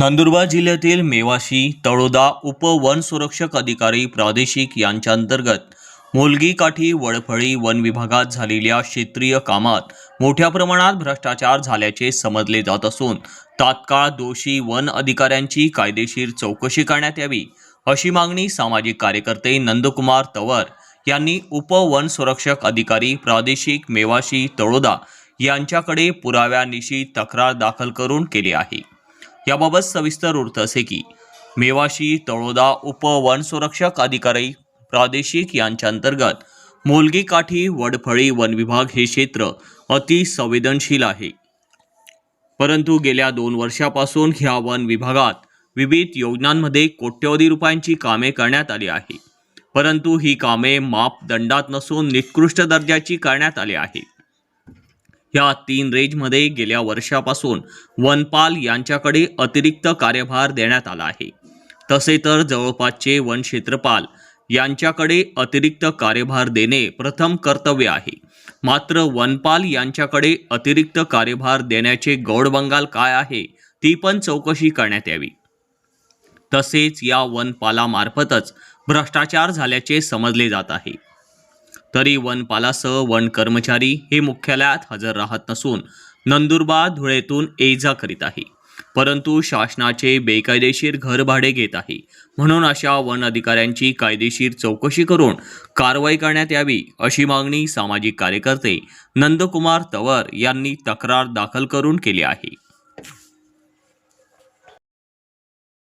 नंदुरबार जिल्ह्यातील मेवाशी तळोदा उपवनसुरक्षक अधिकारी प्रादेशिक यांच्या अंतर्गत मोलगी काठी वडफळी वन विभागात झालेल्या क्षेत्रीय कामात मोठ्या प्रमाणात भ्रष्टाचार झाल्याचे समजले जात असून तात्काळ दोषी वन अधिकाऱ्यांची कायदेशीर चौकशी करण्यात यावी अशी मागणी सामाजिक कार्यकर्ते नंदकुमार तवर यांनी उपवनसुरक्षक अधिकारी प्रादेशिक मेवाशी तळोदा यांच्याकडे पुराव्यानिशी तक्रार दाखल करून केली आहे. याबाबत सविस्तर वृत्त असे की मेवाशी तळोदा उप वन अधिकारी प्रादेशिक यांच्या अंतर्गत मोलगी काठी वडफळी वन विभाग हे क्षेत्र अति संवेदनशील आहे. परंतु गेल्या दोन वर्षापासून ह्या वन विभागात विविध योजनांमध्ये कोट्यवधी रुपयांची कामे करण्यात आली आहे. परंतु ही कामे मापदंडात नसून निकृष्ट दर्जाची करण्यात आली आहेत या तीन रेंजमध्ये गेल्या वर्षापासून वनपाल यांच्याकडे अतिरिक्त कार्यभार देण्यात आला आहे. तसे तर जवळपासचे वन क्षेत्रपाल यांच्याकडे अतिरिक्त कार्यभार देणे प्रथम कर्तव्य आहे. मात्र वनपाल यांच्याकडे अतिरिक्त कार्यभार देण्याचे गौडबंगाल काय आहे ती पण चौकशी करण्यात यावी. तसेच या वनपालामार्फतच भ्रष्टाचार झाल्याचे समजले जात आहे. तरी वनपालासह वन कर्मचारी हे मुख्यालयात हजर राहत नसून नंदुरबार धुळेतून ये जा करीत आहे. परंतु शासनाचे बेकायदेशीर घरभाडे घेत आहे. म्हणून अशा वन अधिकाऱ्यांची कायदेशीर चौकशी करून कारवाई करण्यात यावी अशी मागणी सामाजिक कार्यकर्ते नंदकुमार तवर यांनी तक्रार दाखल करून केली आहे.